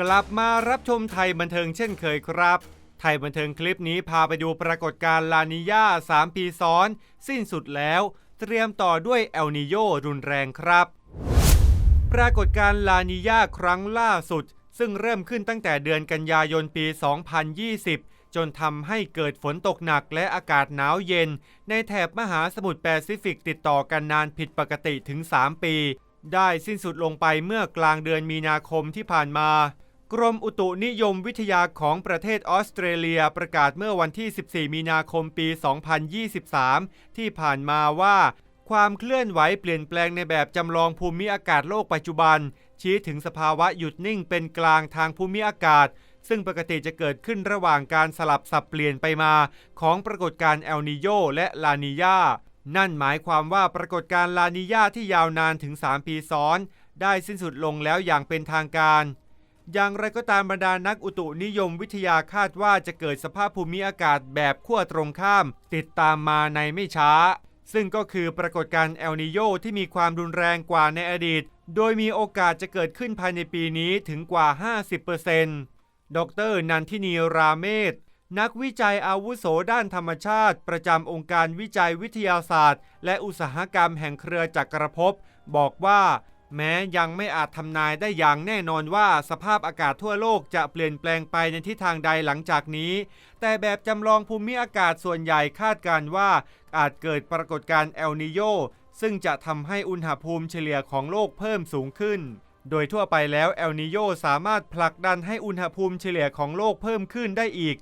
กลับมารับชมไทยบันเทิงเช่นเคยครับ ไทยบันเทิงคลิปนี้พาไปดูปรากฏการณ์ลานิญา3 ปีซ้อน สิ้นสุดแล้ว เตรียมต่อด้วยเอลนิโยรุนแรงครับ ปรากฏการณ์ลานิญาครั้งล่าสุด ซึ่งเริ่มขึ้นตั้งแต่เดือนกันยายนปี 2020 จนทำให้เกิดฝนตกหนักและอากาศหนาวเย็น ในแถบมหาสมุทรแปซิฟิกติดต่อกันนานผิดปกติถึง 3 ปี ได้สิ้นสุดลงไปเมื่อกลางเดือนมีนาคมที่ผ่านมา กรมอุตุนิยมวิทยาของประเทศออสเตรเลียประกาศเมื่อวันที่ 14 มีนาคมปี 2023 ที่ผ่านมาว่า ความเคลื่อนไหวเปลี่ยนแปลงในแบบจำลองภูมิอากาศโลกปัจจุบัน ชี้ถึงสภาวะหยุดนิ่งเป็นกลางทางภูมิอากาศ ซึ่งปกติจะเกิดขึ้นระหว่างการสลับสับเปลี่ยนไปมา ของปรากฏการณ์เอลนิโยและลานิญานั่นหมายความว่าปรากฏการณ์ลานิญาที่ยาวนานถึง 3 ปีซ้อน ได้สิ้นสุดลงแล้วอย่างเป็นทางการ อย่างไรก็ตามบรรดานักอุตุนิยมวิทยาคาดว่าจะเกิดสภาพภูมิอากาศแบบขั้วตรงข้าม ติดตามมาในไม่ช้า ซึ่งก็คือปรากฏการณ์เอลนิโยที่มีความรุนแรงกว่าในอดีต โดยมีโอกาสจะเกิดขึ้นภายในปีนี้ถึงกว่า 50%ดรนันทินีราเมศนักวิจัยอาวุโสด้านธรรมชาติ ประจำองค์การวิจัยวิทยาศาสตร์ และอุตสาหกรรมแห่งเครือจักรภพบอกว่า แม้ยังไม่อาจทำนายได้อย่างแน่นอนว่าสภาพอากาศทั่วโลกจะเปลี่ยนแปลงไปในทิศทางใดหลังจากนี้ แต่แบบจำลองภูมิอากาศส่วนใหญ่คาดการว่าอาจเกิดปรากฏการณ์เอลนิโยซึ่งจะทำให้อุณหภูมิเฉลี่ยของโลกเพิ่มสูงขึ้น โดยทั่วไปแล้วเอลนิโยสามารถผลักดันให้อุณหภูมิเฉลี่ยของโลกเพิ่มขึ้นได้อีก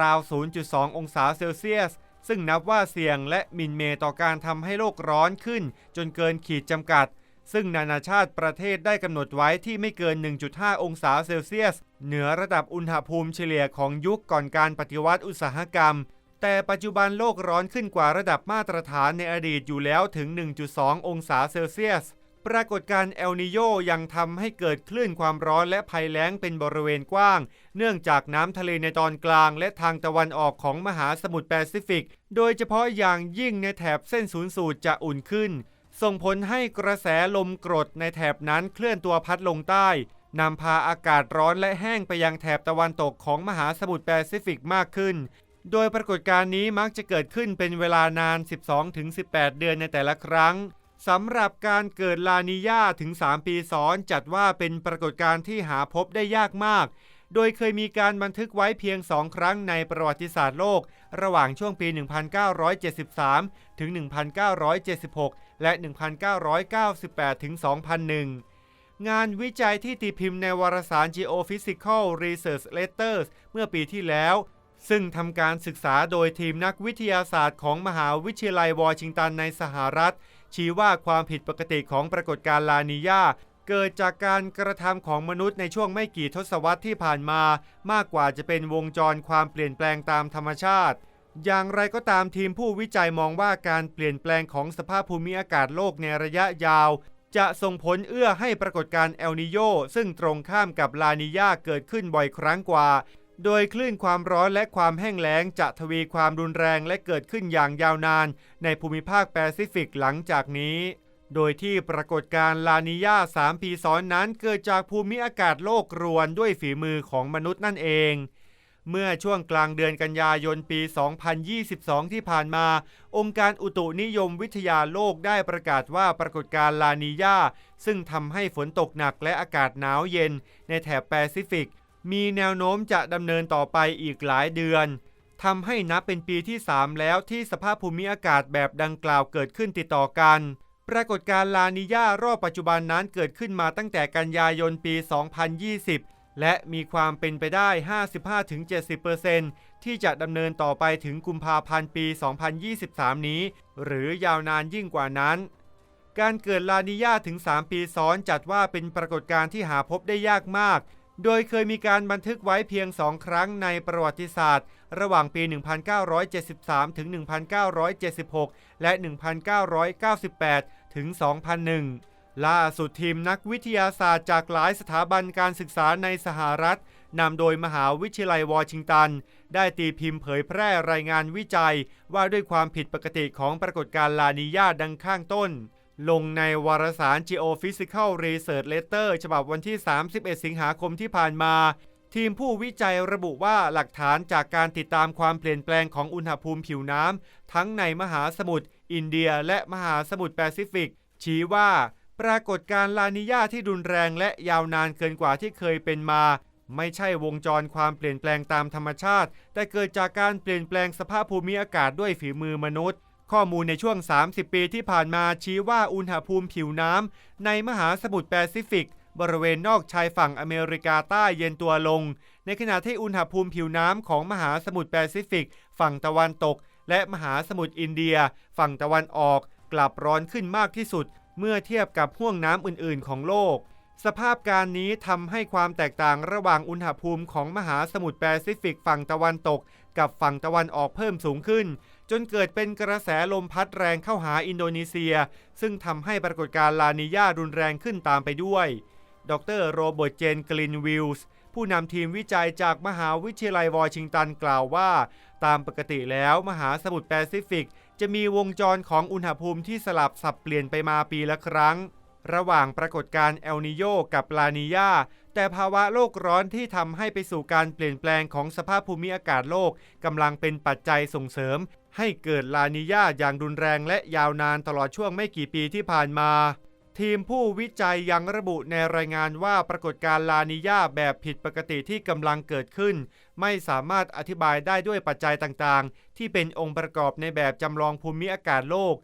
ราว 0.2 องศาเซลเซียสซึ่งนับว่าเสี่ยงและมินเมต่อการทำให้โลกร้อนขึ้น จนเกินขีดจำกัด ซึ่งนานาชาติประเทศได้กำหนดไว้ที่ไม่เกิน 1.5 องศาเซลเซียส เหนือระดับอุณหภูมิเฉลี่ยของยุคก่อนการปฏิวัติอุตสาหกรรม แต่ปัจจุบันโลกร้อนขึ้นกว่าระดับมาตรฐานในอดีตอยู่แล้วถึง 1.2 องศาเซลเซียส ปรากฏการณ์เอลนิโยยังทำให้เกิดคลื่นความร้อนและภัยแล้งเป็นบริเวณกว้าง เนื่องจากน้ำทะเลในตอนกลางและทางตะวันออกของมหาสมุทรแปซิฟิก โดยเฉพาะอย่างยิ่งในแถบเส้นศูนย์สูตรจะอุ่นขึ้น ส่งผลให้กระแสลมกรดในแถบนั้นเคลื่อนตัวพัดลงใต้นำพาอากาศร้อนและแห้งไปยังแถบตะวันตกของมหาสมุทรแปซิฟิกมากขึ้น โดยปรากฏการณ์นี้มักจะเกิดขึ้นเป็นเวลานาน 12-18 เดือนในแต่ละครั้งสำหรับการเกิดลานิญาถึง 3 ปีซ้อน จัดว่าเป็นปรากฏการณ์ที่หาพบได้ยากมาก โดยเคยมีการบันทึกไว้เพียง2ครั้งในประวัติศาสตร์โลก ระหว่างช่วงปี 1973 ถึง 1976 และ 1998 ถึง 2001 งานวิจัยที่ตีพิมพ์ในวารสาร Geophysical Research Letters เมื่อปีที่แล้ว ซึ่งทำการศึกษาโดยทีมนักวิทยาศาสตร์ของมหาวิทยาลัยวอชิงตันในสหรัฐ ชี้ว่าความผิดปกติของปรากฏการณ์ลานิญาเกิดจากการกระทำของมนุษย์ในช่วงไม่กี่ทศวรรษที่ผ่านมา มากกว่าจะเป็นวงจรความเปลี่ยนแปลงตามธรรมชาติ อย่างไรก็ตามทีมผู้วิจัยมองว่าการเปลี่ยนแปลงของสภาพภูมิอากาศโลกในระยะยาว จะส่งผลเอื้อให้ปรากฏการณ์เอลนิโยซึ่งตรงข้ามกับลานิญาเกิดขึ้นบ่อยครั้งกว่า โดยคลื่นความร้อนและความแห้งแล้งจะทวีความรุนแรงและเกิดขึ้นอย่างยาวนาน ในภูมิภาคแปซิฟิกหลังจากนี้โดยที่ปรากฏการณ์ลานิญา3 ปีซ้อนนั้นเกิดจากภูมิอากาศโลกรวนด้วยฝีมือของมนุษย์นั่นเอง เมื่อช่วงกลางเดือนกันยายนปี 2022 ที่ผ่านมา องค์การอุตุนิยมวิทยาโลกได้ประกาศว่าปรากฏการณ์ลานิญาซึ่งทำให้ฝนตกหนักและอากาศหนาวเย็น ในแถบแปซิฟิก มีแนวโน้มจะดำเนินต่อไปอีกหลายเดือนทำให้นับเป็นปีที่ 3 แล้วที่สภาพภูมิอากาศแบบดังกล่าวเกิดขึ้นติดต่อกัน ปรากฏการณ์ลานิญารอบปัจจุบันนั้นเกิดขึ้นมาตั้งแต่กันยายนปี 2020 และมีความเป็นไปได้ 55-70%ที่จะดำเนินต่อไปถึงกุมภาพันธ์ปี 2023 นี้ หรือยาวนานยิ่งกว่านั้น การเกิดลานิญาถึง 3 ปีซ้อนจัดว่าเป็นปรากฏการณ์ที่หาพบได้ยากมาก โดยเคยมีการบันทึกไว้เพียงสองครั้งในประวัติศาสตร์ ระหว่างปี 1973 ถึง 1976 และ 1998 ถึง 2001 ล่าสุดทีมนักวิทยาศาสตร์จากหลายสถาบันการศึกษาในสหรัฐนำโดยมหาวิทยาลัยวอชิงตัน ได้ตีพิมพ์เผยแพร่รายงานวิจัย ว่าด้วยความผิดปกติของปรากฏการณ์ลานิญาดังข้างต้น ลงในวารสาร Geophysical Research Letter ฉบับวันที่ 31 สิงหาคมที่ผ่านมา ทีมผู้วิจัยระบุว่าหลักฐานจากการติดตามความเปลี่ยนแปลงของอุณหภูมิผิวน้ำทั้งในมหาสมุทรอินเดียและมหาสมุทรแปซิฟิกชี้ว่า ปรากฏการณ์ลานิญาที่รุนแรงและยาวนานเกินกว่าที่เคยเป็นมา ไม่ใช่วงจรความเปลี่ยนแปลงตามธรรมชาติ แต่เกิดจากการเปลี่ยนแปลงสภาพภูมิอากาศด้วยฝีมือมนุษย์ ข้อมูลในช่วง 30 ปีที่ผ่านมาชี้ว่าอุณหภูมิผิวน้ำในมหาสมุทรแปซิฟิก บริเวณนอกชายฝั่งอเมริกาใต้เย็นตัวลง ในขณะที่อุณหภูมิผิวน้ำของมหาสมุทรแปซิฟิก ฝั่งตะวันตก และมหาสมุทรอินเดีย ฝั่งตะวันออก กลับร้อนขึ้นมากที่สุด เมื่อเทียบกับห้วงน้ำอื่นๆ ของโลก สภาพการนี้ทำให้ความแตกต่างระหว่างอุณหภูมิของมหาสมุทรแปซิฟิกฝั่งตะวันตก กับฝั่งตะวันออกเพิ่มสูงขึ้น จนเกิดเป็นกระแสลมพัดแรงเข้าหาอินโดนีเซีย ซึ่งทำให้ปรากฏการณ์ลานิญารุนแรงขึ้นตามไปด้วย ดรโรเบิร์ตเจนกลินวิลส์ผู้นำทีมวิจัยจากมหาวิทยาลัยวอชิงตันกล่าวว่า ตามปกติแล้วมหาสมุทรแปซิฟิก จะมีวงจรของอุณหภูมิที่สลับสับเปลี่ยนไปมาปีละครั้ง ระหว่างปรากฏการณ์เอลนิโยกับลานียาแต่ภาวะโลกร้อนที่ทำให้ไปสู่การเปลี่ยนแปลงของสภาพภูมิอากาศโลกกำลังเป็นปัจจัยส่งเสริม ให้เกิดลานียาอย่างรุนแรงและยาวนานตลอดช่วงไม่กี่ปีที่ผ่านมา ทีมผู้วิจัยยังระบุในรายงานว่าปรากฏการณ์ลานิญาแบบผิดปกติที่กำลังเกิดขึ้น ไม่สามารถอธิบายได้ด้วยปัจจัยต่างๆ ที่เป็นองค์ประกอบในแบบจำลองภูมิอากาศโลก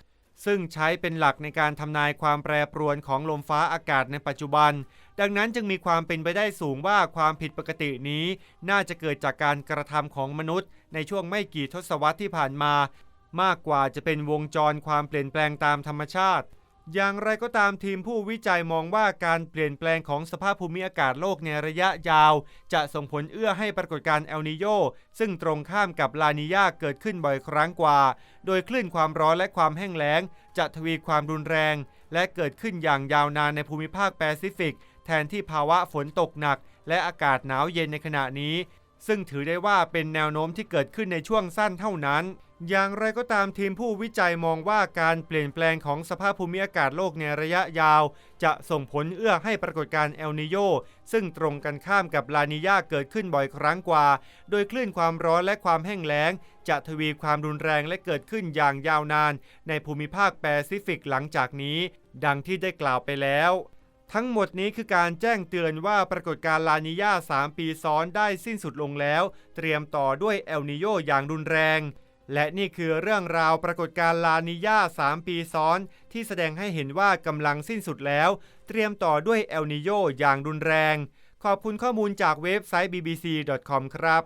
ซึ่งใช้เป็นหลักในการทำนายความแปรปรวนของลมฟ้าอากาศในปัจจุบัน ดังนั้นจึงมีความเป็นไปได้สูงว่าความผิดปกตินี้ น่าจะเกิดจากการกระทำของมนุษย์ ในช่วงไม่กี่ทศวรรษที่ผ่านมา มากกว่าจะเป็นวงจรความเปลี่ยนแปลงตามธรรมชาติ อย่างไรก็ตามทีมผู้วิจัยมองว่าการเปลี่ยนแปลงของสภาพภูมิอากาศโลกในระยะยาว จะส่งผลเอื้อให้ปรากฏการณ์เอลนิโยซึ่งตรงข้ามกับลานิญาเกิดขึ้นบ่อยครั้งกว่า โดยคลื่นความร้อนและความแห้งแล้ง จะทวีความรุนแรง และเกิดขึ้นอย่างยาวนานในภูมิภาคแปซิฟิก แทนที่ภาวะฝนตกหนัก และอากาศหนาวเย็นในขณะนี้ ซึ่งถือได้ว่าเป็นแนวโน้มที่เกิดขึ้นในช่วงสั้นเท่านั้น อย่างไรก็ตามทีมผู้วิจัยมองว่าการเปลี่ยนแปลงของสภาพภูมิอากาศโลกในระยะยาว จะส่งผลเอื้อให้ปรากฏการณ์เอลนิโยซึ่งตรงกันข้ามกับลานิญาเกิดขึ้นบ่อยครั้งกว่า โดยคลื่นความร้อนและความแห้งแล้ง จะทวีความรุนแรงและเกิดขึ้นอย่างยาวนาน ในภูมิภาคแปซิฟิกหลังจากนี้ ดังที่ได้กล่าวไปแล้วทั้งหมดนี้คือการแจ้งเตือนว่าปรากฏการณ์ลานิญา3 ปีซ้อนได้สิ้นสุดลงแล้ว เตรียมต่อด้วยเอลนิโยอย่างรุนแรง และนี่คือเรื่องราวปรากฏการณ์ลานิญา3 ปีซ้อน ที่แสดงให้เห็นว่ากำลังสิ้นสุดแล้ว เตรียมต่อด้วยเอลนิโยอย่างรุนแรง ขอบคุณข้อมูลจากเว็บไซต์ bbc.com ครับ